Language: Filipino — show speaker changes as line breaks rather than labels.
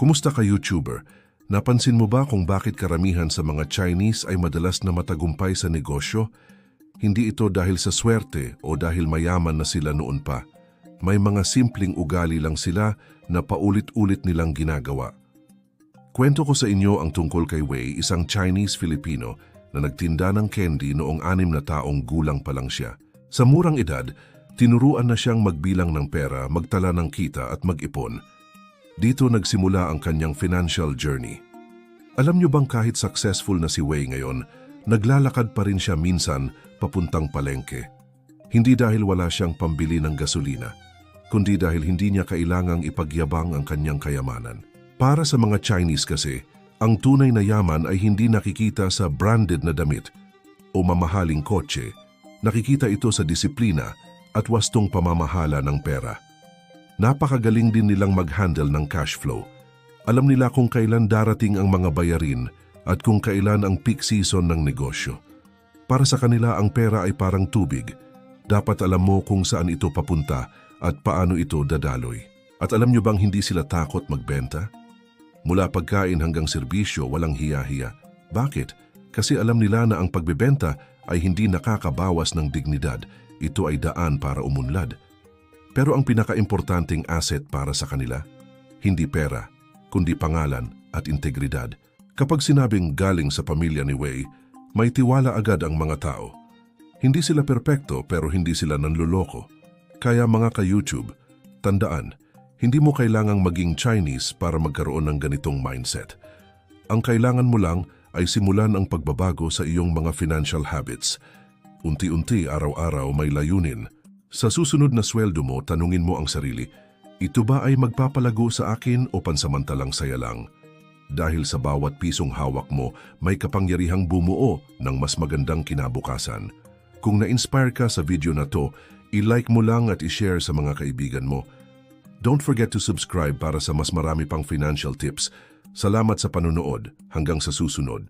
Kumusta ka YouTuber? Napansin mo ba kung bakit karamihan sa mga Chinese ay madalas na matagumpay sa negosyo? Hindi ito dahil sa swerte o dahil mayaman na sila noon pa. May mga simpleng ugali lang sila na paulit-ulit nilang ginagawa. Kwento ko sa inyo ang tungkol kay Wei, isang Chinese-Filipino na nagtinda ng candy noong anim na taong gulang pa lang siya. Sa murang edad, tinuruan na siyang magbilang ng pera, magtala ng kita at mag-ipon. Dito nagsimula ang kanyang financial journey. Alam niyo bang kahit successful na si Wei ngayon, naglalakad pa rin siya minsan papuntang palengke. Hindi dahil wala siyang pambili ng gasolina, kundi dahil hindi niya kailangang ipagyabang ang kanyang kayamanan. Para sa mga Chinese kasi, ang tunay na yaman ay hindi nakikita sa branded na damit o mamahaling kotse. Nakikita ito sa disiplina at wastong pamamahala ng pera. Napakagaling din nilang mag-handle ng cash flow. Alam nila kung kailan darating ang mga bayarin at kung kailan ang peak season ng negosyo. Para sa kanila ang pera ay parang tubig. Dapat alam mo kung saan ito papunta at paano ito dadaloy. At alam nyo bang hindi sila takot magbenta? Mula pagkain hanggang serbisyo, walang hiya-hiya. Bakit? Kasi alam nila na ang pagbebenta ay hindi nakakabawas ng dignidad. Ito ay daan para umunlad. Pero ang pinakaimportanteng asset para sa kanila, hindi pera, kundi pangalan at integridad. Kapag sinabing galing sa pamilya ni Wei, may tiwala agad ang mga tao. Hindi sila perpekto pero hindi sila nanluloko. Kaya mga ka-YouTube, tandaan, hindi mo kailangang maging Chinese para magkaroon ng ganitong mindset. Ang kailangan mo lang ay simulan ang pagbabago sa iyong mga financial habits. Unti-unti araw-araw may layunin. Sa susunod na sweldo mo, tanungin mo ang sarili, ito ba ay magpapalago sa akin o pansamantalang saya lang? Dahil sa bawat pisong hawak mo, may kapangyarihang bumuo ng mas magandang kinabukasan. Kung na-inspire ka sa video na to, i-like mo lang at i-share sa mga kaibigan mo. Don't forget to subscribe para sa mas marami pang financial tips. Salamat sa panunood. Hanggang sa susunod.